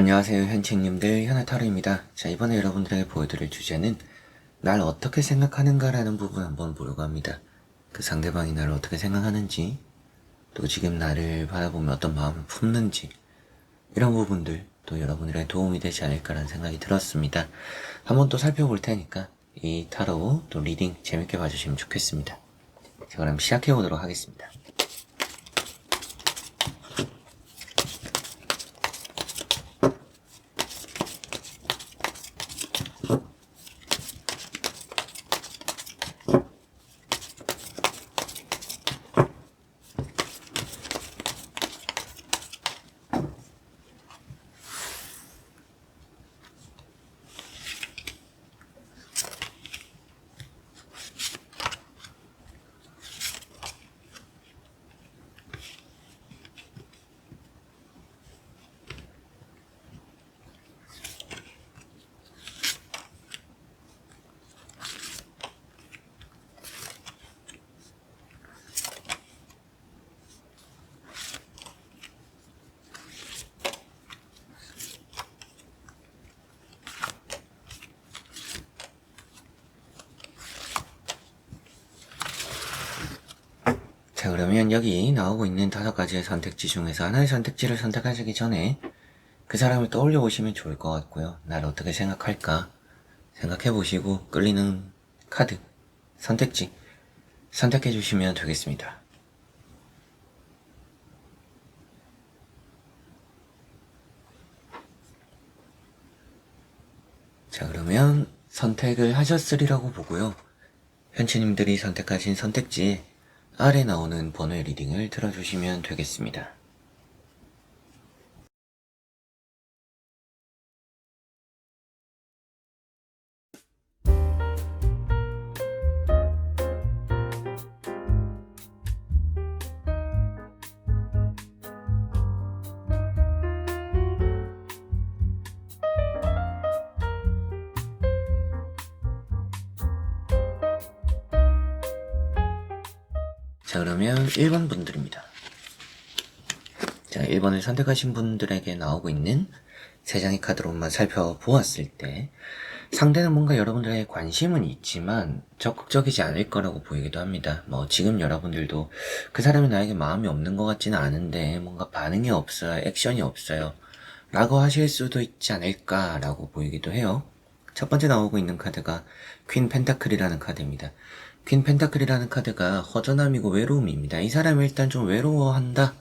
안녕하세요 현치님들 현아타로입니다. 자 이번에 여러분들에게 보여드릴 주제는 날 어떻게 생각하는가 라는 부분 한번 보려고 합니다. 그 상대방이 나를 어떻게 생각하는지 또 지금 나를 바라보며 어떤 마음을 품는지 이런 부분들 또 여러분들의 도움이 되지 않을까라는 생각이 들었습니다. 한번 또 살펴볼 테니까 이 타로 또 리딩 재밌게 봐주시면 좋겠습니다. 자 그럼 시작해 보도록 하겠습니다. 자, 그러면 여기 나오고 있는 다섯 가지의 선택지 중에서 하나의 선택지를 선택하시기 전에 그 사람을 떠올려 보시면 좋을 것 같고요. 나를 어떻게 생각할까 생각해 보시고 끌리는 카드, 선택지 선택해 주시면 되겠습니다. 자, 그러면 선택을 하셨으리라고 보고요. 현치님들이 선택하신 선택지에 아래 나오는 번호의 리딩을 들어주시면 되겠습니다. 자, 그러면 1번 분들입니다. 자, 1번을 선택하신 분들에게 나오고 있는 세 장의 카드로만 살펴보았을 때 상대는 뭔가 여러분들의 관심은 있지만 적극적이지 않을 거라고 보이기도 합니다. 뭐 지금 여러분들도 그 사람이 나에게 마음이 없는 것 같지는 않은데 뭔가 반응이 없어요. 액션이 없어요. 라고 하실 수도 있지 않을까라고 보이기도 해요. 첫 번째 나오고 있는 카드가 퀸 펜타클이라는 카드입니다. 퀸 펜타클이라는 카드가 허전함이고 외로움입니다. 이 사람이 일단 좀 외로워한다.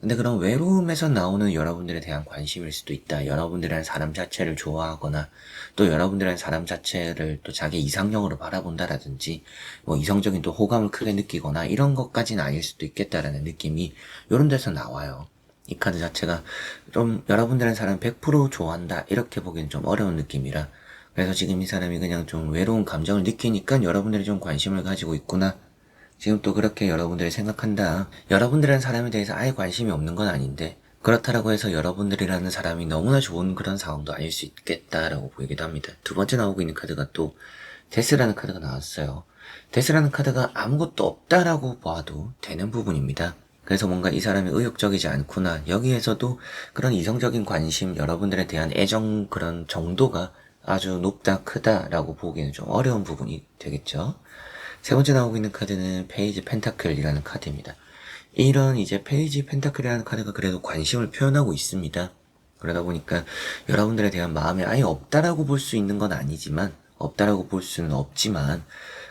근데 그런 외로움에서 나오는 여러분들에 대한 관심일 수도 있다. 여러분들이라는 사람 자체를 좋아하거나 또 여러분들이라는 사람 자체를 또 자기 이상형으로 바라본다라든지 뭐 이성적인 또 호감을 크게 느끼거나 이런 것까지는 아닐 수도 있겠다라는 느낌이 이런 데서 나와요. 이 카드 자체가 좀 여러분들은 사람 100% 좋아한다 이렇게 보기엔 좀 어려운 느낌이라 그래서 지금 이 사람이 그냥 좀 외로운 감정을 느끼니까 여러분들이 좀 관심을 가지고 있구나. 지금 또 그렇게 여러분들이 생각한다. 여러분들이라는 사람에 대해서 아예 관심이 없는 건 아닌데 그렇다라고 해서 여러분들이라는 사람이 너무나 좋은 그런 상황도 아닐 수 있겠다라고 보이기도 합니다. 두 번째 나오고 있는 카드가 또 데스라는 카드가 나왔어요. 데스라는 카드가 아무것도 없다라고 봐도 되는 부분입니다. 그래서 뭔가 이 사람이 의욕적이지 않구나. 여기에서도 그런 이성적인 관심, 여러분들에 대한 애정 그런 정도가 아주 높다, 크다라고 보기에는 좀 어려운 부분이 되겠죠. 세 번째 나오고 있는 카드는 페이지 펜타클이라는 카드입니다. 이런 이제 페이지 펜타클이라는 카드가 그래도 관심을 표현하고 있습니다. 그러다 보니까 여러분들에 대한 마음이 아예 없다라고 볼 수 있는 건 아니지만, 없다라고 볼 수는 없지만,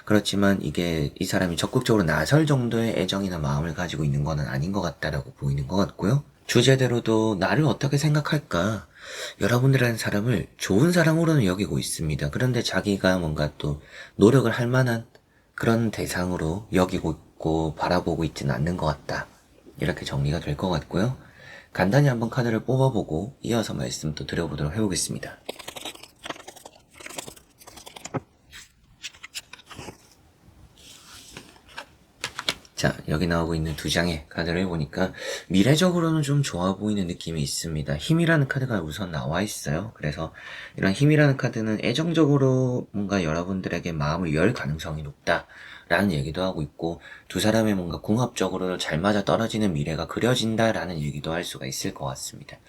그렇지만 이게 이 사람이 적극적으로 나설 정도의 애정이나 마음을 가지고 있는 건 아닌 것 같다라고 보이는 것 같고요. 주제대로도 나를 어떻게 생각할까? 여러분들이라는 사람을 좋은 사람으로는 여기고 있습니다. 그런데 자기가 뭔가 또 노력을 할 만한 그런 대상으로 여기고 있고 바라보고 있지는 않는 것 같다. 이렇게 정리가 될 것 같고요. 간단히 한번 카드를 뽑아보고 이어서 말씀 또 드려보도록 해보겠습니다. 자, 여기 나오고 있는 두 장의 카드를 해보니까 미래적으로는 좀 좋아 보이는 느낌이 있습니다. 힘이라는 카드가 우선 나와 있어요. 그래서 이런 힘이라는 카드는 애정적으로 뭔가 여러분들에게 마음을 열 가능성이 높다 라는 얘기도 하고 있고 두 사람의 뭔가 궁합적으로 잘 맞아 떨어지는 미래가 그려진다라는 얘기도 할 수가 있을 것 같습니다.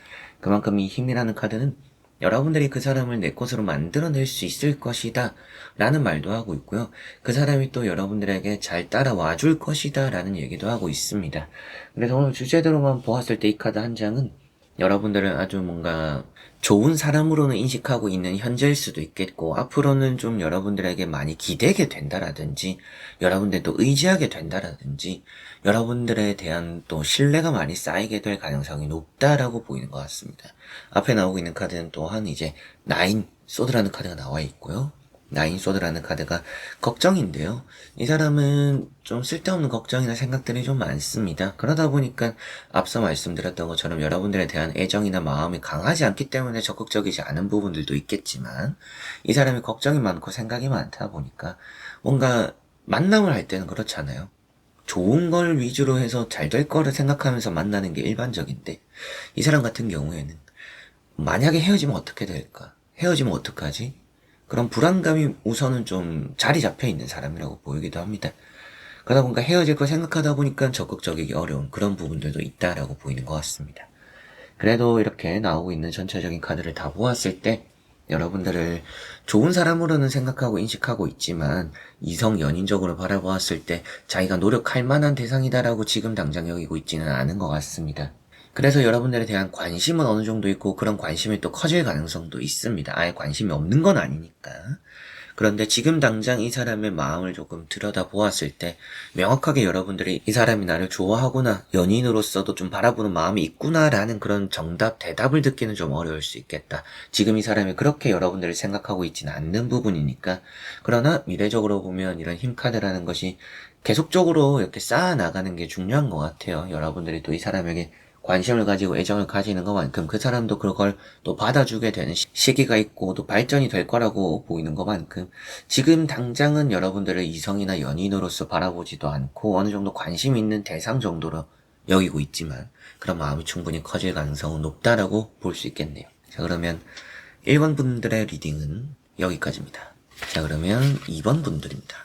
그만큼 이 힘이라는 카드는 여러분들이 그 사람을 내 것으로 만들어낼 수 있을 것이다 라는 말도 하고 있고요. 그 사람이 또 여러분들에게 잘 따라와 줄 것이다 라는 얘기도 하고 있습니다. 그래서 오늘 주제대로만 보았을 때 이 카드 한 장은 여러분들은 아주 뭔가 좋은 사람으로는 인식하고 있는 현재일 수도 있겠고 앞으로는 좀 여러분들에게 많이 기대게 된다라든지 여러분들도 의지하게 된다라든지 여러분들에 대한 또 신뢰가 많이 쌓이게 될 가능성이 높다라고 보이는 것 같습니다. 앞에 나오고 있는 카드는 또한 이제 나인 소드라는 카드가 나와 있고요. 나인 소드라는 카드가 걱정인데요. 이 사람은 좀 쓸데없는 걱정이나 생각들이 좀 많습니다. 그러다 보니까 앞서 말씀드렸던 것처럼 여러분들에 대한 애정이나 마음이 강하지 않기 때문에 적극적이지 않은 부분들도 있겠지만 이 사람이 걱정이 많고 생각이 많다 보니까 뭔가 만남을 할 때는 그렇잖아요. 좋은 걸 위주로 해서 잘 될 거를 생각하면서 만나는 게 일반적인데 이 사람 같은 경우에는 만약에 헤어지면 어떻게 될까? 헤어지면 어떡하지? 그런 불안감이 우선은 좀 자리 잡혀 있는 사람이라고 보이기도 합니다. 그러다 보니까 헤어질 거 생각하다 보니까 적극적이기 어려운 그런 부분들도 있다라고 보이는 것 같습니다. 그래도 이렇게 나오고 있는 전체적인 카드를 다 보았을 때 여러분들을 좋은 사람으로는 생각하고 인식하고 있지만 이성 연인적으로 바라보았을 때 자기가 노력할 만한 대상이다라고 지금 당장 여기고 있지는 않은 것 같습니다. 그래서 여러분들에 대한 관심은 어느 정도 있고 그런 관심이 또 커질 가능성도 있습니다. 아예 관심이 없는 건 아니니까. 그런데 지금 당장 이 사람의 마음을 조금 들여다 보았을 때 명확하게 여러분들이 이 사람이 나를 좋아하구나 연인으로서도 좀 바라보는 마음이 있구나라는 그런 정답 대답을 듣기는 좀 어려울 수 있겠다. 지금 이 사람이 그렇게 여러분들을 생각하고 있지는 않는 부분이니까 그러나 미래적으로 보면 이런 힘 카드라는 것이 계속적으로 이렇게 쌓아 나가는 게 중요한 것 같아요. 여러분들이 또 이 사람에게 관심을 가지고 애정을 가지는 것만큼 그 사람도 그걸 또 받아주게 되는 시- 시기가 있고 또 발전이 될 거라고 보이는 것만큼 지금 당장은 여러분들을 이성이나 연인으로서 바라보지도 않고 어느 정도 관심 있는 대상 정도로 여기고 있지만 그런 마음이 충분히 커질 가능성은 높다라고 볼 수 있겠네요. 자 그러면 1번 분들의 리딩은 여기까지입니다. 자 그러면 2번 분들입니다.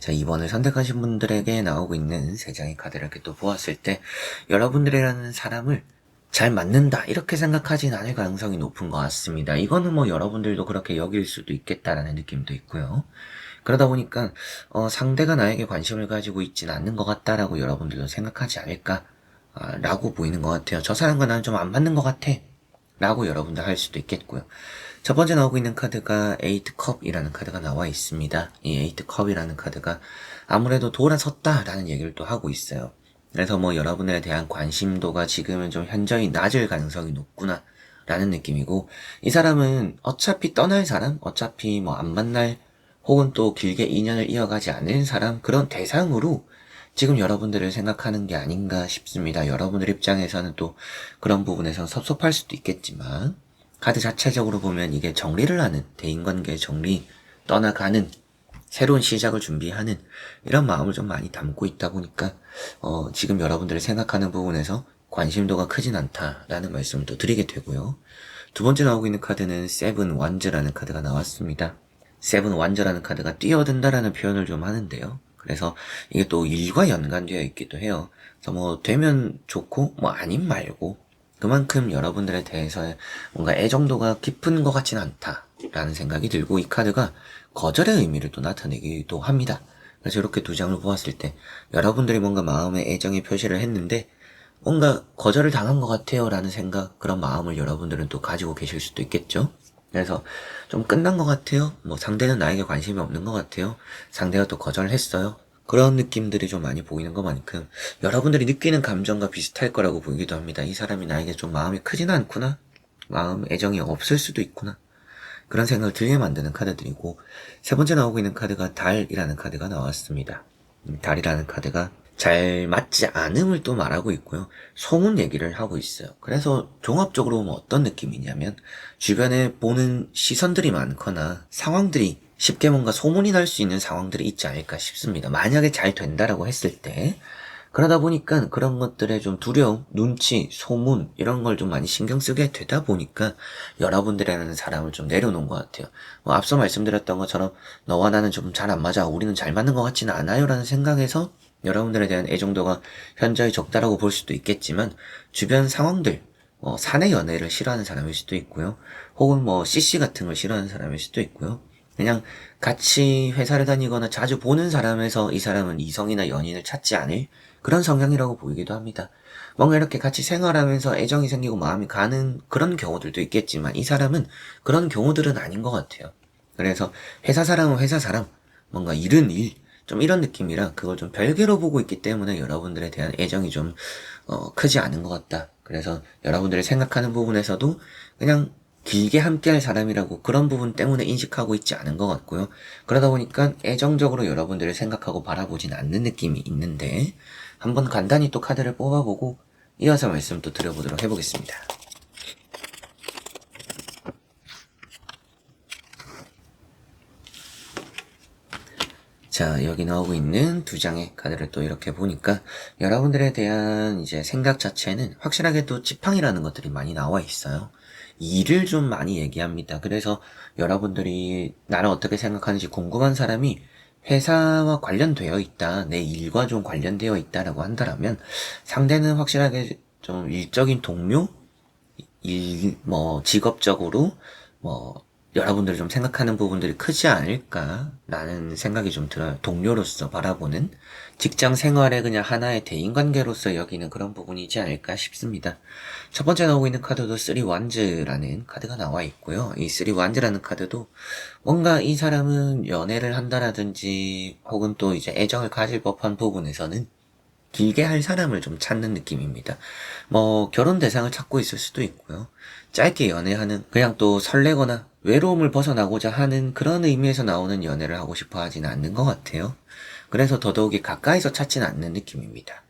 자, 2번을 선택하신 분들에게 나오고 있는 세 장의 카드를 이렇게 또 보았을 때, 여러분들이라는 사람을 잘 맞는다, 이렇게 생각하진 않을 가능성이 높은 것 같습니다. 이거는 뭐 여러분들도 그렇게 여길 수도 있겠다라는 느낌도 있고요. 그러다 보니까, 어, 상대가 나에게 관심을 가지고 있지는 않는 것 같다라고 여러분들도 생각하지 않을까, 아, 라고 보이는 것 같아요. 저 사람과 나는 좀 안 맞는 것 같아. 라고 여러분들 할 수도 있겠고요. 첫 번째 나오고 있는 카드가 에이트 컵이라는 카드가 나와 있습니다. 이 에이트 컵이라는 카드가 아무래도 돌아섰다라는 얘기를 또 하고 있어요. 그래서 뭐 여러분에 대한 관심도가 지금은 좀 현저히 낮을 가능성이 높구나 라는 느낌이고 이 사람은 어차피 떠날 사람, 어차피 뭐 안 만날 혹은 또 길게 인연을 이어가지 않을 사람 그런 대상으로 지금 여러분들을 생각하는 게 아닌가 싶습니다. 여러분들 입장에서는 또 그런 부분에서 섭섭할 수도 있겠지만 카드 자체적으로 보면 이게 정리를 하는 대인관계 정리 떠나가는 새로운 시작을 준비하는 이런 마음을 좀 많이 담고 있다 보니까 어, 지금 여러분들이 생각하는 부분에서 관심도가 크진 않다라는 말씀을 또 드리게 되고요. 두 번째 나오고 있는 카드는 세븐 완즈라는 카드가 나왔습니다. 세븐 완즈라는 카드가 뛰어든다라는 표현을 좀 하는데요. 그래서 이게 또 일과 연관되어 있기도 해요. 그래서 뭐 되면 좋고 뭐 아님 말고 그만큼 여러분들에 대해서 뭔가 애정도가 깊은 것 같진 않다라는 생각이 들고 이 카드가 거절의 의미를 또 나타내기도 합니다. 그래서 이렇게 두 장을 보았을 때 여러분들이 뭔가 마음의 애정의 표시를 했는데 뭔가 거절을 당한 것 같아요 라는 생각 그런 마음을 여러분들은 또 가지고 계실 수도 있겠죠. 그래서 좀 끝난 것 같아요. 뭐 상대는 나에게 관심이 없는 것 같아요. 상대가 또 거절을 했어요. 그런 느낌들이 좀 많이 보이는 것만큼 여러분들이 느끼는 감정과 비슷할 거라고 보이기도 합니다. 이 사람이 나에게 좀 마음이 크지는 않구나. 마음 애정이 없을 수도 있구나. 그런 생각을 들게 만드는 카드들이고 세 번째 나오고 있는 카드가 달이라는 카드가 나왔습니다. 음, 달이라는 카드가 잘 맞지 않음을 또 말하고 있고요. 소문 얘기를 하고 있어요. 그래서 종합적으로 보면 어떤 느낌이냐면 주변에 보는 시선들이 많거나 상황들이 쉽게 뭔가 소문이 날 수 있는 상황들이 있지 않을까 싶습니다. 만약에 잘 된다라고 했을 때 그러다 보니까 그런 것들에 좀 두려움, 눈치, 소문 이런 걸 좀 많이 신경 쓰게 되다 보니까 여러분들이라는 사람을 좀 내려놓은 것 같아요. 뭐 앞서 말씀드렸던 것처럼 너와 나는 좀 잘 안 맞아, 우리는 잘 맞는 것 같지는 않아요 라는 생각에서 여러분들에 대한 애정도가 현저히 적다라고 볼 수도 있겠지만 주변 상황들 뭐 사내 연애를 싫어하는 사람일 수도 있고요. 혹은 뭐 CC 같은 걸 싫어하는 사람일 수도 있고요. 그냥 같이 회사를 다니거나 자주 보는 사람에서 이 사람은 이성이나 연인을 찾지 않을 그런 성향이라고 보이기도 합니다. 뭔가 이렇게 같이 생활하면서 애정이 생기고 마음이 가는 그런 경우들도 있겠지만 이 사람은 그런 경우들은 아닌 것 같아요. 그래서 회사 사람은 회사 사람, 뭔가 일은 일, 좀 이런 느낌이라 그걸 좀 별개로 보고 있기 때문에 여러분들에 대한 애정이 좀 어, 크지 않은 것 같다. 그래서 여러분들이 생각하는 부분에서도 그냥 길게 함께할 사람이라고 그런 부분 때문에 인식하고 있지 않은 것 같고요. 그러다 보니까 애정적으로 여러분들을 생각하고 바라보진 않는 느낌이 있는데 한번 간단히 또 카드를 뽑아보고 이어서 말씀 또 드려보도록 해보겠습니다. 자, 여기 나오고 있는 두 장의 카드를 또 이렇게 보니까 여러분들에 대한 이제 생각 자체는 확실하게 또 지팡이라는 것들이 많이 나와 있어요. 일을 좀 많이 얘기합니다. 그래서 여러분들이 나를 어떻게 생각하는지 궁금한 사람이 회사와 관련되어 있다, 내 일과 좀 관련되어 있다라고 한다라면 상대는 확실하게 좀 일적인 동료, 일, 뭐, 직업적으로, 뭐, 여러분들이 좀 생각하는 부분들이 크지 않을까라는 생각이 좀 들어요. 동료로서 바라보는 직장 생활의 그냥 하나의 대인관계로서 여기는 그런 부분이지 않을까 싶습니다. 첫 번째 나오고 있는 카드도 쓰리 완즈라는 카드가 나와 있고요. 이 쓰리 완즈라는 카드도 뭔가 이 사람은 연애를 한다라든지 혹은 또 이제 애정을 가질 법한 부분에서는 길게 할 사람을 좀 찾는 느낌입니다. 뭐 결혼 대상을 찾고 있을 수도 있고요. 짧게 연애하는 그냥 또 설레거나 외로움을 벗어나고자 하는 그런 의미에서 나오는 연애를 하고 싶어 하지는 않는 것 같아요. 그래서 더더욱이 가까이서 찾지는 않는 느낌입니다.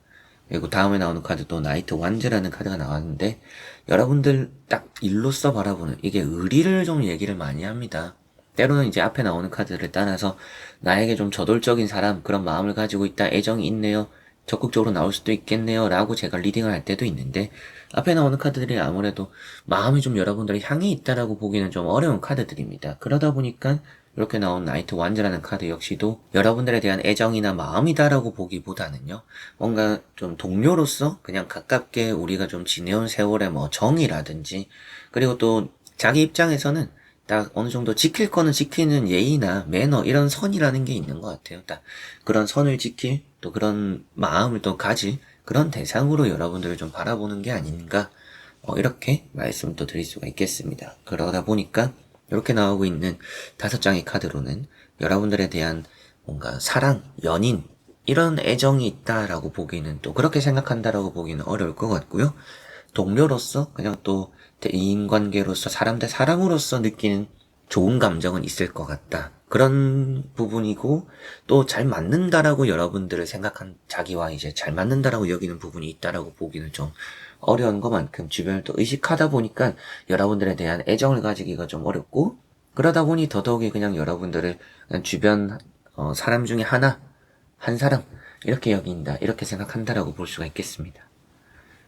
그리고 다음에 나오는 카드도 나이트 완즈라는 카드가 나왔는데 여러분들 딱 일로써 바라보는 이게 의리를 좀 얘기를 많이 합니다. 때로는 이제 앞에 나오는 카드를 따라서 나에게 좀 저돌적인 사람 그런 마음을 가지고 있다 애정이 있네요 적극적으로 나올 수도 있겠네요. 라고 제가 리딩을 할 때도 있는데, 앞에 나오는 카드들이 아무래도 마음이 좀 여러분들이 향해 있다라고 보기는 좀 어려운 카드들입니다. 그러다 보니까 이렇게 나온 나이트 완즈라는 카드 역시도 여러분들에 대한 애정이나 마음이다라고 보기보다는요, 뭔가 좀 동료로서 그냥 가깝게 우리가 좀 지내온 세월의 뭐 정이라든지, 그리고 또 자기 입장에서는 딱 어느 정도 지킬 거는 지키는 예의나 매너 이런 선이라는 게 있는 것 같아요. 딱 그런 선을 지킬 또 그런 마음을 또 가질 그런 대상으로 여러분들을 좀 바라보는 게 아닌가 어, 이렇게 말씀을 또 드릴 수가 있겠습니다. 그러다 보니까 이렇게 나오고 있는 다섯 장의 카드로는 여러분들에 대한 뭔가 사랑, 연인 이런 애정이 있다라고 보기는 또 그렇게 생각한다라고 보기는 어려울 것 같고요. 동료로서 그냥 또 인관계로서 사람 대 사람으로서 느끼는 좋은 감정은 있을 것 같다. 그런 부분이고 또 잘 맞는다라고 여러분들을 생각한 자기와 이제 잘 맞는다라고 여기는 부분이 있다라고 보기는 좀 어려운 것만큼 주변을 또 의식하다 보니까 여러분들에 대한 애정을 가지기가 좀 어렵고 그러다 보니 더더욱이 그냥 여러분들을 그냥 주변 어, 사람 중에 하나 한 사람 이렇게 여긴다 이렇게 생각한다라고 볼 수가 있겠습니다.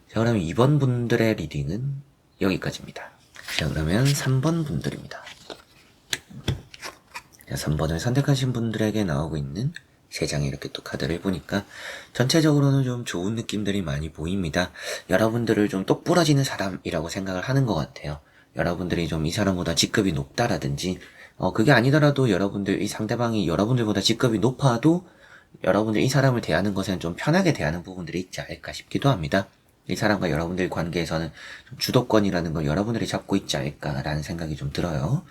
자 그러면 2번 분들의 리딩은 여기까지입니다. 자, 그러면 3번 분들입니다. 자, 3번을 선택하신 분들에게 나오고 있는 세 장의 이렇게 또 카드를 보니까 전체적으로는 좀 좋은 느낌들이 많이 보입니다. 여러분들을 좀 똑부러지는 사람이라고 생각을 하는 것 같아요. 여러분들이 좀 이 사람보다 직급이 높다라든지, 어, 그게 아니더라도 여러분들, 이 상대방이 여러분들보다 직급이 높아도 여러분들 이 사람을 대하는 것에는 좀 편하게 대하는 부분들이 있지 않을까 싶기도 합니다. 이 사람과 여러분들 관계에서는 주도권이라는 걸 여러분들이 잡고 있지 않을까라는 생각이 좀 들어요.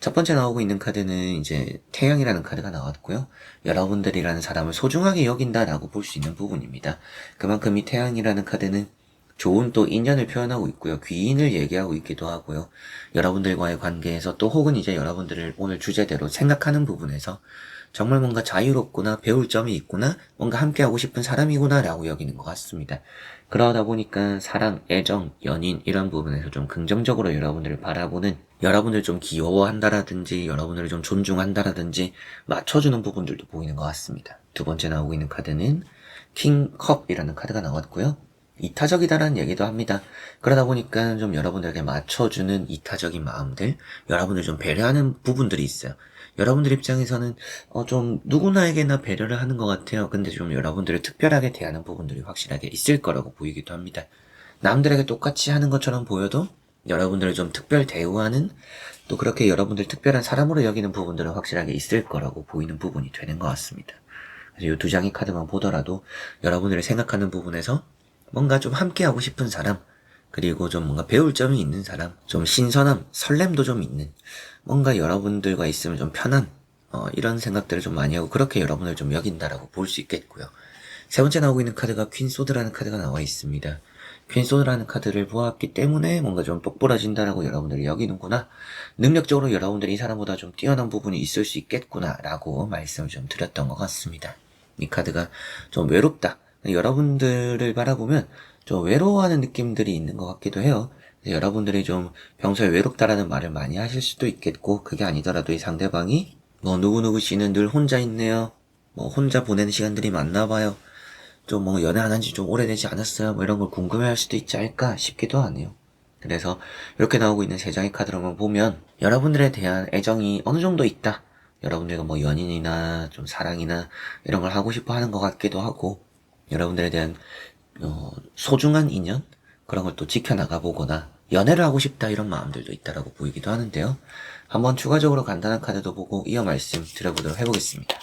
첫 번째 나오고 있는 카드는 이제 태양이라는 카드가 나왔고요. 여러분들이라는 사람을 소중하게 여긴다라고 볼 수 있는 부분입니다. 그만큼 이 태양이라는 카드는 좋은 또 인연을 표현하고 있고요. 귀인을 얘기하고 있기도 하고요. 여러분들과의 관계에서 또 혹은 이제 여러분들을 오늘 주제대로 생각하는 부분에서 정말 뭔가 자유롭구나, 배울 점이 있구나, 뭔가 함께하고 싶은 사람이구나라고 여기는 것 같습니다. 그러다 보니까 사랑, 애정, 연인 이런 부분에서 좀 긍정적으로 여러분들을 바라보는 여러분들 좀 귀여워한다라든지 여러분들을 좀 존중한다라든지 맞춰주는 부분들도 보이는 것 같습니다. 두 번째 나오고 있는 카드는 킹컵이라는 카드가 나왔고요. 이타적이다라는 얘기도 합니다. 그러다 보니까 좀 여러분들에게 맞춰주는 이타적인 마음들, 여러분들 좀 배려하는 부분들이 있어요. 여러분들 입장에서는 어, 좀 누구나에게나 배려를 하는 것 같아요. 근데 좀 여러분들을 특별하게 대하는 부분들이 확실하게 있을 거라고 보이기도 합니다. 남들에게 똑같이 하는 것처럼 보여도 여러분들을 좀 특별 대우하는 또 그렇게 여러분들 특별한 사람으로 여기는 부분들은 확실하게 있을 거라고 보이는 부분이 되는 것 같습니다. 그래서 이 두 장의 카드만 보더라도 여러분들이 생각하는 부분에서 뭔가 좀 함께하고 싶은 사람, 그리고 좀 뭔가 배울 점이 있는 사람, 좀 신선함, 설렘도 좀 있는, 뭔가 여러분들과 있으면 좀 편한, 어, 이런 생각들을 좀 많이 하고 그렇게 여러분을 좀 여긴다라고 볼 수 있겠고요. 세 번째 나오고 있는 카드가 퀸소드라는 카드가 나와 있습니다. 퀸소드라는 카드를 보았기 때문에 뭔가 좀 똑부러진다라고 여러분들이 여기는구나. 능력적으로 여러분들이 이 사람보다 좀 뛰어난 부분이 있을 수 있겠구나. 라고 말씀을 좀 드렸던 것 같습니다. 이 카드가 좀 외롭다. 여러분들을 바라보면 좀 외로워하는 느낌들이 있는 것 같기도 해요. 여러분들이 좀 평소에 외롭다라는 말을 많이 하실 수도 있겠고, 그게 아니더라도 이 상대방이 뭐 누구누구 씨는 늘 혼자 있네요. 뭐 혼자 보내는 시간들이 많나 봐요. 좀 뭐 연애 안 한 지 좀 오래되지 않았어요. 뭐 이런 걸 궁금해 할 수도 있지 않을까 싶기도 하네요. 그래서 이렇게 나오고 있는 세 장의 카드로만 보면 여러분들에 대한 애정이 어느 정도 있다. 여러분들과 뭐 연인이나 좀 사랑이나 이런 걸 하고 싶어 하는 것 같기도 하고 여러분들에 대한 어, 소중한 인연 그런 걸 또 지켜나가 보거나 연애를 하고 싶다 이런 마음들도 있다라고 보이기도 하는데요. 한번 추가적으로 간단한 카드도 보고 이어 말씀 드려보도록 해보겠습니다.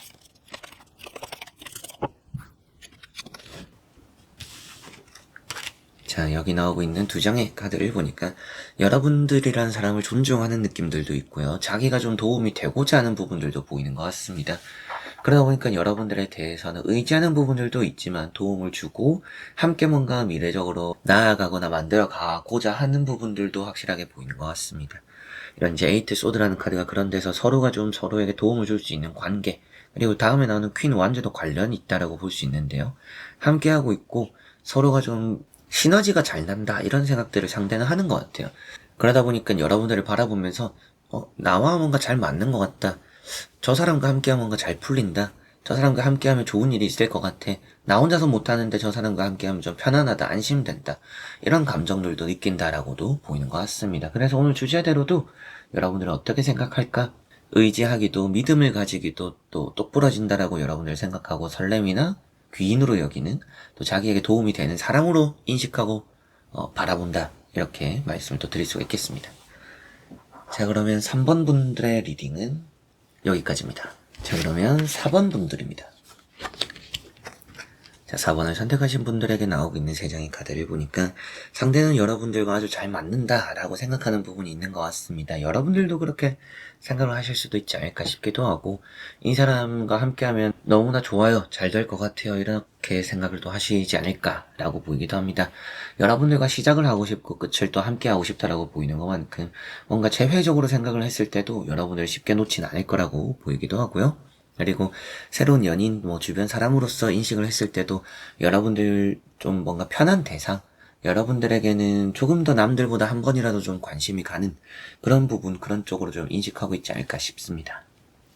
자, 여기 나오고 있는 두 장의 카드를 보니까 여러분들이라는 사람을 존중하는 느낌들도 있고요. 자기가 좀 도움이 되고자 하는 부분들도 보이는 것 같습니다. 그러다 보니까 여러분들에 대해서는 의지하는 부분들도 있지만 도움을 주고 함께 뭔가 미래적으로 나아가거나 만들어 가고자 하는 부분들도 확실하게 보이는 것 같습니다. 이런 이제 에이트 소드라는 카드가 그런 데서 서로가 좀 서로에게 도움을 줄 수 있는 관계 그리고 다음에 나오는 퀸 완제도 관련이 있다라고 볼 수 있는데요. 함께 하고 있고 서로가 좀 시너지가 잘 난다 이런 생각들을 상대는 하는 것 같아요. 그러다 보니까 여러분들을 바라보면서 어, 나와 뭔가 잘 맞는 것 같다. 저 사람과 함께하면 뭔가 잘 풀린다. 저 사람과 함께하면 좋은 일이 있을 것 같아. 나 혼자서 못하는데 저 사람과 함께하면 좀 편안하다, 안심된다. 이런 감정들도 느낀다라고도 보이는 것 같습니다. 그래서 오늘 주제대로도 여러분들은 어떻게 생각할까? 의지하기도, 믿음을 가지기도, 또 똑부러진다라고 여러분들 생각하고 설렘이나 귀인으로 여기는, 또 자기에게 도움이 되는 사람으로 인식하고, 어, 바라본다. 이렇게 말씀을 또 드릴 수가 있겠습니다. 자, 그러면 3번 분들의 리딩은 여기까지입니다. 자, 그러면 4번 분들입니다. 자, 4번을 선택하신 분들에게 나오고 있는 세 장의 카드를 보니까 상대는 여러분들과 아주 잘 맞는다라고 생각하는 부분이 있는 것 같습니다. 여러분들도 그렇게 생각을 하실 수도 있지 않을까 싶기도 하고 이 사람과 함께하면 너무나 좋아요, 잘 될 것 같아요 이렇게 생각을 또 하시지 않을까라고 보이기도 합니다. 여러분들과 시작을 하고 싶고 끝을 또 함께 하고 싶다라고 보이는 것만큼 뭔가 재회적으로 생각을 했을 때도 여러분들 쉽게 놓진 않을 거라고 보이기도 하고요. 그리고 새로운 연인, 뭐 주변 사람으로서 인식을 했을 때도 여러분들 좀 뭔가 편한 대상, 여러분들에게는 조금 더 남들보다 한 번이라도 좀 관심이 가는 그런 부분, 그런 쪽으로 좀 인식하고 있지 않을까 싶습니다.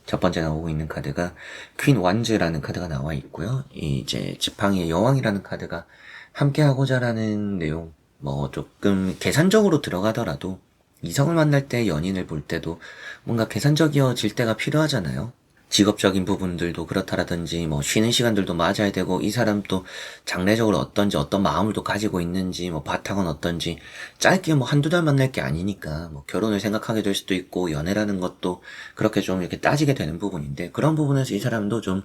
첫 번째 나오고 있는 카드가 퀸 완즈라는 카드가 나와 있고요. 이 이제 지팡이의 여왕이라는 카드가 함께 하고자라는 내용, 뭐 조금 계산적으로 들어가더라도 이성을 만날 때 연인을 볼 때도 뭔가 계산적이어질 때가 필요하잖아요. 직업적인 부분들도 그렇다라든지 뭐 쉬는 시간들도 맞아야 되고 이 사람 또 장래적으로 어떤지 어떤 마음을 또 가지고 있는지 뭐 바탕은 어떤지 짧게 뭐 한두 달 만날 게 아니니까 뭐 결혼을 생각하게 될 수도 있고 연애라는 것도 그렇게 좀 이렇게 따지게 되는 부분인데 그런 부분에서 이 사람도 좀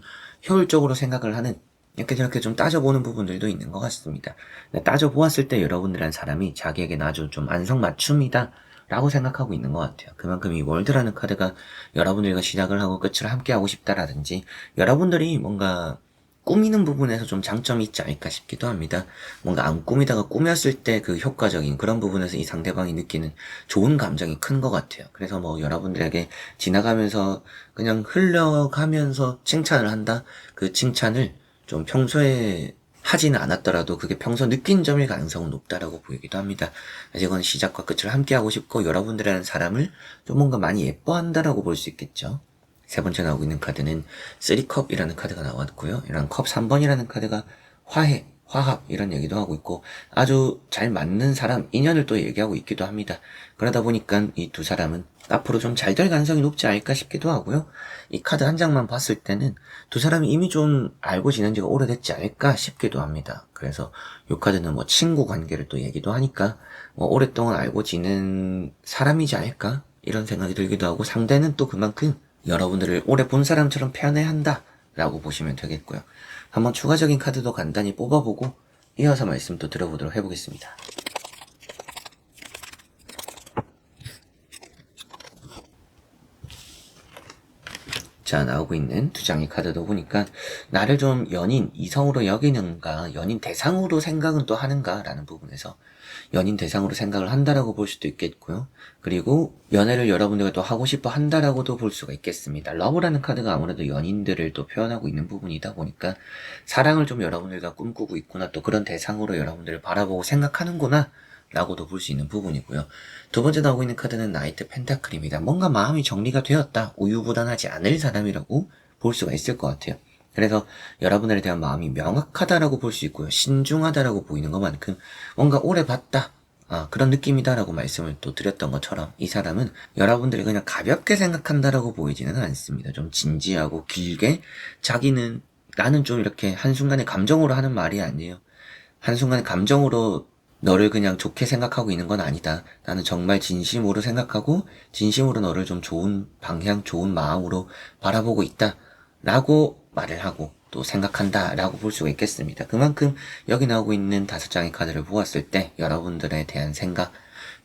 효율적으로 생각을 하는 이렇게 저렇게 좀 따져보는 부분들도 있는 것 같습니다. 따져보았을 때 여러분들이란 사람이 자기에게는 아주 좀 안성맞춤이다 라고 생각하고 있는 것 같아요. 그만큼 이 월드라는 카드가 여러분들과 시작을 하고 끝을 함께 하고 싶다라든지 여러분들이 뭔가 꾸미는 부분에서 좀 장점이 있지 않을까 싶기도 합니다. 뭔가 안 꾸미다가 꾸몄을 때 그 효과적인 그런 부분에서 이 상대방이 느끼는 좋은 감정이 큰 것 같아요. 그래서 뭐 여러분들에게 지나가면서 그냥 흘러가면서 칭찬을 한다? 그 칭찬을 좀 평소에 하지는 않았더라도 그게 평소 느낀 점일 가능성은 높다라고 보이기도 합니다. 이건 시작과 끝을 함께 하고 싶고 여러분들이라는 사람을 좀 뭔가 많이 예뻐한다라고 볼 수 있겠죠. 세 번째 나오고 있는 카드는 3컵이라는 카드가 나왔고요. 이런 컵 3번이라는 카드가 화해, 화합 이런 얘기도 하고 있고 아주 잘 맞는 사람 인연을 또 얘기하고 있기도 합니다. 그러다 보니까 이 두 사람은 앞으로 좀 잘 될 가능성이 높지 않을까 싶기도 하고요. 이 카드 한 장만 봤을 때는 두 사람이 이미 좀 알고 지낸 지가 오래됐지 않을까 싶기도 합니다. 그래서 이 카드는 뭐 친구 관계를 또 얘기도 하니까 뭐 오랫동안 알고 지낸 사람이지 않을까 이런 생각이 들기도 하고 상대는 또 그만큼 여러분들을 오래 본 사람처럼 편해야 한다 라고 보시면 되겠고요. 한번 추가적인 카드도 간단히 뽑아보고 이어서 말씀 또 들어보도록 해보겠습니다. 자, 나오고 있는 두 장의 카드도 보니까, 나를 좀 연인, 이성으로 여기는가, 연인 대상으로 생각은 또 하는가 라는 부분에서, 연인 대상으로 생각을 한다라고 볼 수도 있겠고요. 그리고, 연애를 여러분들과 또 하고 싶어 한다라고도 볼 수가 있겠습니다. 러브라는 카드가 아무래도 연인들을 또 표현하고 있는 부분이다 보니까, 사랑을 좀 여러분들과 꿈꾸고 있구나, 또 그런 대상으로 여러분들을 바라보고 생각하는구나, 라고도 볼 수 있는 부분이고요. 두 번째 나오고 있는 카드는 나이트 펜타클입니다. 뭔가 마음이 정리가 되었다, 우유부단하지 않을 사람이라고 볼 수가 있을 것 같아요. 그래서 여러분들에 대한 마음이 명확하다라고 볼 수 있고요. 신중하다라고 보이는 것만큼 뭔가 오래 봤다. 아, 그런 느낌이다라고 말씀을 또 드렸던 것처럼 이 사람은 여러분들이 그냥 가볍게 생각한다라고 보이지는 않습니다. 좀 진지하고 길게 자기는 나는 좀 이렇게 한순간에 감정으로 하는 말이 아니에요. 한순간에 감정으로 너를 그냥 좋게 생각하고 있는 건 아니다. 나는 정말 진심으로 생각하고 진심으로 너를 좀 좋은 방향, 좋은 마음으로 바라보고 있다. 라고 말을 하고 또 생각한다. 라고 볼 수가 있겠습니다. 그만큼 여기 나오고 있는 다섯 장의 카드를 보았을 때 여러분들에 대한 생각,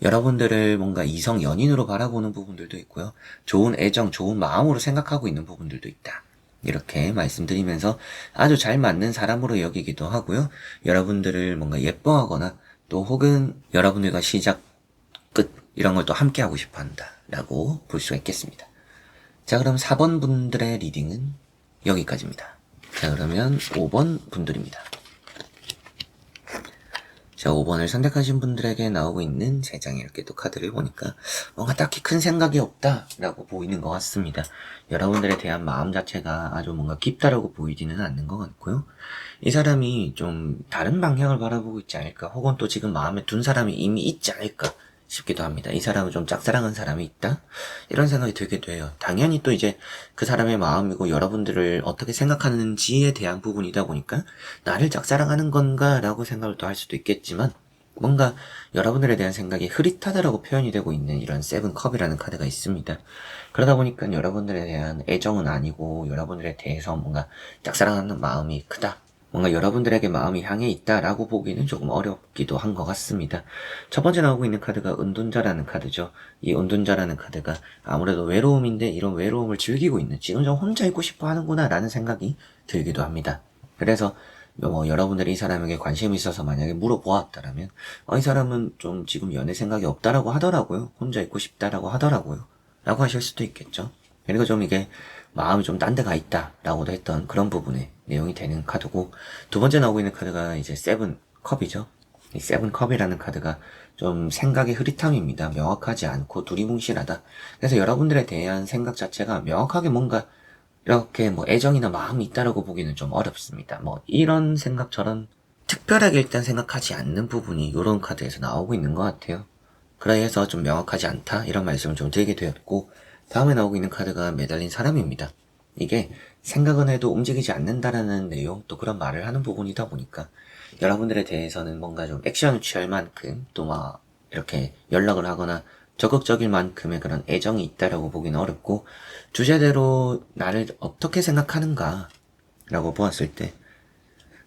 여러분들을 뭔가 이성 연인으로 바라보는 부분들도 있고요. 좋은 애정, 좋은 마음으로 생각하고 있는 부분들도 있다. 이렇게 말씀드리면서 아주 잘 맞는 사람으로 여기기도 하고요. 여러분들을 뭔가 예뻐하거나 또 혹은 여러분들과 시작, 끝 이런 걸 또 함께 하고 싶어 한다 라고 볼 수가 있겠습니다. 자 그럼 4번 분들의 리딩은 여기까지입니다. 자 그러면 5번 분들입니다. 자 5번을 선택하신 분들에게 나오고 있는 3장의 이렇게 또 카드를 보니까 뭔가 딱히 큰 생각이 없다 라고 보이는 것 같습니다. 여러분들에 대한 마음 자체가 아주 뭔가 깊다라고 보이지는 않는 것 같고요. 이 사람이 좀 다른 방향을 바라보고 있지 않을까 혹은 또 지금 마음에 둔 사람이 이미 있지 않을까 싶기도 합니다. 이 사람은 좀 짝사랑한 사람이 있다? 이런 생각이 들기도 해요. 당연히 또 이제 그 사람의 마음이고 여러분들을 어떻게 생각하는지에 대한 부분이다 보니까 나를 짝사랑하는 건가 라고 생각을 또 할 수도 있겠지만 뭔가 여러분들에 대한 생각이 흐릿하다라고 표현이 되고 있는 이런 세븐 컵이라는 카드가 있습니다. 그러다 보니까 여러분들에 대한 애정은 아니고 여러분들에 대해서 뭔가 짝사랑하는 마음이 크다. 뭔가 여러분들에게 마음이 향해 있다라고 보기는 조금 어렵기도 한 것 같습니다. 첫 번째 나오고 있는 카드가 은둔자라는 카드죠. 이 은둔자라는 카드가 아무래도 외로움인데 이런 외로움을 즐기고 있는 지금 좀 혼자 있고 싶어 하는구나 라는 생각이 들기도 합니다. 그래서 뭐 여러분들이 이 사람에게 관심이 있어서 만약에 물어보았다라면 어, 이 사람은 좀 지금 연애 생각이 없다라고 하더라고요. 혼자 있고 싶다라고 하더라고요. 라고 하실 수도 있겠죠. 그리고 좀 이게 마음이 좀 딴 데가 있다라고도 했던 그런 부분의 내용이 되는 카드고 두 번째 나오고 있는 카드가 이제 세븐 컵이죠. 이 세븐 컵이라는 카드가 좀 생각의 흐릿함입니다. 명확하지 않고 두리뭉실하다. 그래서 여러분들에 대한 생각 자체가 명확하게 뭔가 이렇게 뭐 애정이나 마음이 있다라고 보기는 좀 어렵습니다. 뭐 이런 생각처럼 특별하게 일단 생각하지 않는 부분이 이런 카드에서 나오고 있는 것 같아요. 그래서 좀 명확하지 않다 이런 말씀을 좀 드리게 되었고 다음에 나오고 있는 카드가 매달린 사람입니다. 이게 생각은 해도 움직이지 않는다라는 내용 또 그런 말을 하는 부분이다 보니까 여러분들에 대해서는 뭔가 좀 액션을 취할 만큼 또 막 이렇게 연락을 하거나 적극적일 만큼의 그런 애정이 있다라고 보기는 어렵고 주제대로 나를 어떻게 생각하는가 라고 보았을 때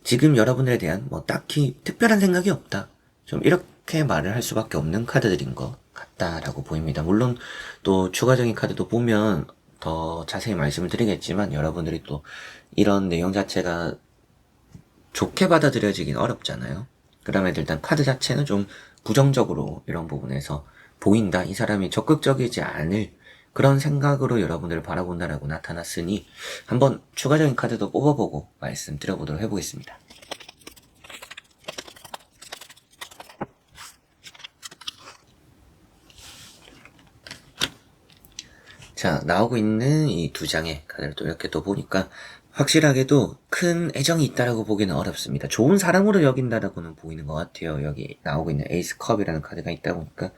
지금 여러분들에 대한 뭐 딱히 특별한 생각이 없다. 좀 이렇게 말을 할 수밖에 없는 카드들인 것 같다라고 보입니다. 물론 또 추가적인 카드도 보면 더 자세히 말씀을 드리겠지만 여러분들이 또 이런 내용 자체가 좋게 받아들여지긴 어렵잖아요. 그러면 일단 카드 자체는 좀 부정적으로 이런 부분에서 보인다. 이 사람이 적극적이지 않을 그런 생각으로 여러분들을 바라본다라고 나타났으니 한번 추가적인 카드도 뽑아보고 말씀드려보도록 해보겠습니다. 자, 나오고 있는 이 두 장의 카드를 또 이렇게 또 보니까 확실하게도 큰 애정이 있다라고 보기는 어렵습니다. 좋은 사람으로 여긴다라고는 보이는 것 같아요. 여기 나오고 있는 에이스 컵이라는 카드가 있다 보니까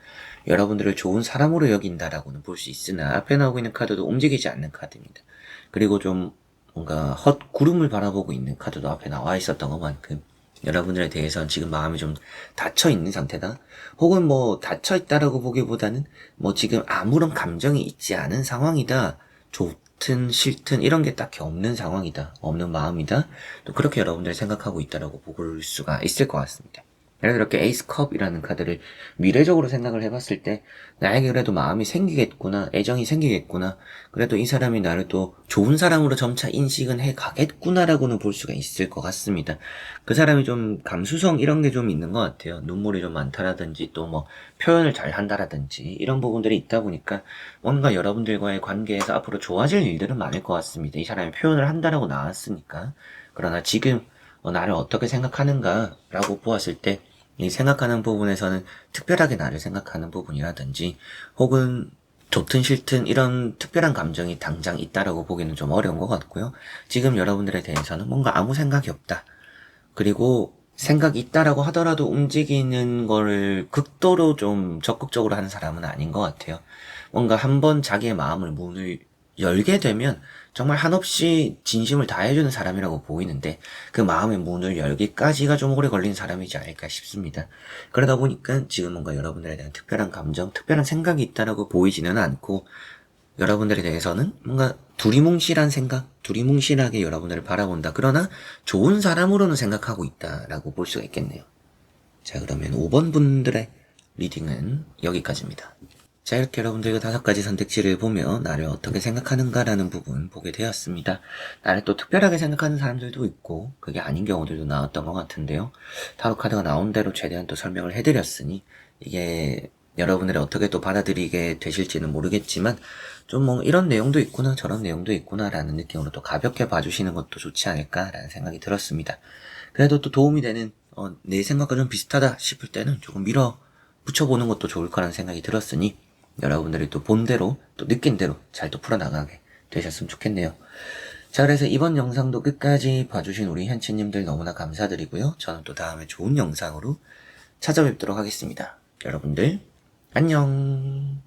여러분들을 좋은 사람으로 여긴다라고는 볼 수 있으나 앞에 나오고 있는 카드도 움직이지 않는 카드입니다. 그리고 좀 뭔가 헛 구름을 바라보고 있는 카드도 앞에 나와 있었던 것만큼 여러분들에 대해서는 지금 마음이 좀 닫혀 있는 상태다. 혹은 뭐 닫혀 있다라고 보기보다는 뭐 지금 아무런 감정이 있지 않은 상황이다. 좋든 싫든 이런 게 딱히 없는 상황이다. 없는 마음이다. 또 그렇게 여러분들이 생각하고 있다라고 볼 수가 있을 것 같습니다. 그래서 이렇게 에이스 컵이라는 카드를 미래적으로 생각을 해봤을 때 나에게 그래도 마음이 생기겠구나, 애정이 생기겠구나, 그래도 이 사람이 나를 또 좋은 사람으로 점차 인식은 해 가겠구나라고는 볼 수가 있을 것 같습니다. 그 사람이 좀 감수성 이런 게 좀 있는 것 같아요. 눈물이 좀 많다라든지 또 뭐 표현을 잘 한다라든지 이런 부분들이 있다 보니까 뭔가 여러분들과의 관계에서 앞으로 좋아질 일들은 많을 것 같습니다. 이 사람이 표현을 한다라고 나왔으니까. 그러나 지금 어, 나를 어떻게 생각하는가라고 보았을 때 이 생각하는 부분에서는 특별하게 나를 생각하는 부분이라든지 혹은 좋든 싫든 이런 특별한 감정이 당장 있다라고 보기는 좀 어려운 것 같고요. 지금 여러분들에 대해서는 뭔가 아무 생각이 없다. 그리고 생각이 있다라고 하더라도 움직이는 거를 극도로 좀 적극적으로 하는 사람은 아닌 것 같아요. 뭔가 한번 자기의 마음을 문을 열게 되면 정말 한없이 진심을 다해주는 사람이라고 보이는데 그 마음의 문을 열기까지가 좀 오래 걸린 사람이지 않을까 싶습니다. 그러다 보니까 지금 뭔가 여러분들에 대한 특별한 감정, 특별한 생각이 있다라고 보이지는 않고 여러분들에 대해서는 뭔가 두리뭉실한 생각, 두리뭉실하게 여러분들을 바라본다. 그러나 좋은 사람으로는 생각하고 있다라고 볼 수가 있겠네요. 자, 그러면 5번 분들의 리딩은 여기까지입니다. 자, 이렇게 여러분들과 다섯 가지 선택지를 보며 나를 어떻게 생각하는가라는 부분 보게 되었습니다. 나를 또 특별하게 생각하는 사람들도 있고, 그게 아닌 경우들도 나왔던 것 같은데요. 타로 카드가 나온 대로 최대한 또 설명을 해드렸으니, 이게 여러분들이 어떻게 또 받아들이게 되실지는 모르겠지만, 좀 뭐 이런 내용도 있구나, 저런 내용도 있구나라는 느낌으로 또 가볍게 봐주시는 것도 좋지 않을까라는 생각이 들었습니다. 그래도 또 도움이 되는, 어, 내 생각과 좀 비슷하다 싶을 때는 조금 밀어 붙여보는 것도 좋을 거라는 생각이 들었으니, 여러분들이 또 본대로 또 느낀 대로 잘 또 풀어나가게 되셨으면 좋겠네요. 자, 그래서 이번 영상도 끝까지 봐주신 우리 현치님들 너무나 감사드리고요. 저는 또 다음에 좋은 영상으로 찾아뵙도록 하겠습니다. 여러분들, 안녕!